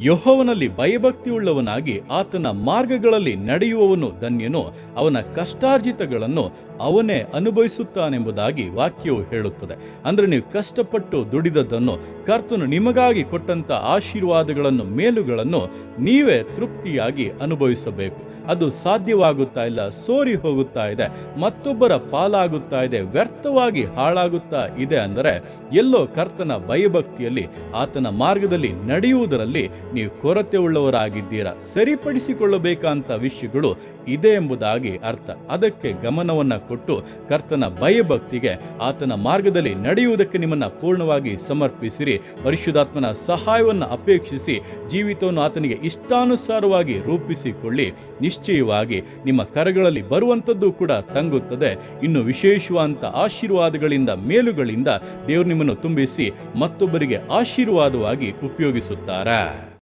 ಯೆಹೋವನಲ್ಲಿ ಭಯಭಕ್ತಿಯುಳ್ಳವನಾಗಿ ಆತನ ಮಾರ್ಗಗಳಲ್ಲಿ ನಡೆಯುವವನು ಧನ್ಯನು, ಅವನ ಕಷ್ಟಾರ್ಜಿತಗಳನ್ನು ಅವನೇ ಅನುಭವಿಸುತ್ತಾನೆಂಬುದಾಗಿ ವಾಕ್ಯವು ಹೇಳುತ್ತದೆ. ಅಂದರೆ ನೀವು ಕಷ್ಟಪಟ್ಟು ದುಡಿದದ್ದನ್ನು ಕರ್ತನು ನಿಮಗಾಗಿ ಕೊಟ್ಟಂಥ ಆಶೀರ್ವಾದಗಳನ್ನು, ಮೇಲುಗಳನ್ನು ನೀವೇ ತೃಪ್ತಿಯಾಗಿ ಅನುಭವಿಸಬೇಕು. ಅದು ಸಾಧ್ಯವಾಗುತ್ತಾ ಇಲ್ಲ, ಸೋರಿ ಹೋಗುತ್ತಾ ಇದೆ, ಮತ್ತೊಬ್ಬರ ಪಾಲಾಗುತ್ತಾ ಇದೆ, ವ್ಯರ್ಥವಾಗಿ ಹಾಳಾಗುತ್ತಾ ಇದೆ ಅಂದರೆ ಎಲ್ಲೋ ಕರ್ತನ ಭಯಭಕ್ತಿಯಲ್ಲಿ, ಆತನ ಮಾರ್ಗದಲ್ಲಿ ನಡೆಯುವುದರಲ್ಲಿ ನೀವು ಕೊರತೆ ಉಳ್ಳವರಾಗಿದ್ದೀರಾ, ಸರಿಪಡಿಸಿಕೊಳ್ಳಬೇಕಂತ ವಿಷಯಗಳು ಇದೆ ಎಂಬುದಾಗಿ ಅರ್ಥ. ಅದಕ್ಕೆ ಗಮನವನ್ನು ಕೊಟ್ಟು ಕರ್ತನ ಭಯಭಕ್ತಿಗೆ ಆತನ ಮಾರ್ಗದಲ್ಲಿ ನಡೆಯುವುದಕ್ಕೆ ನಿಮ್ಮನ್ನ ಪೂರ್ಣವಾಗಿ ಸಮರ್ಪಿಸಿರಿ. ಪರಿಶುದ್ಧಾತ್ಮನ ಸಹಾಯವನ್ನು ಅಪೇಕ್ಷಿಸಿ, ಜೀವಿತವನ್ನು ಆತನಿಗೆ ಇಷ್ಟಾನುಸಾರವಾಗಿ ರೂಪಿಸಿಕೊಳ್ಳಿ. ನಿಶ್ಚಯವಾಗಿ ನಿಮ್ಮ ಕರಗಳಲ್ಲಿ ಬರುವಂಥದ್ದು ಕೂಡ ತಂಗುತ್ತದೆ. ಇನ್ನು ವಿಶೇಷವಾದಂಥ ಆಶೀರ್ವಾದಗಳಿಂದ, ಮೇಲುಗಳಿಂದ ದೇವರು ನಿಮ್ಮನ್ನು ತುಂಬಿಸಿ ಮತ್ತೊಬ್ಬರಿಗೆ ಆಶೀರ್ವಾದವಾಗಿ ಉಪಯೋಗಿಸುತ್ತಾರೆ.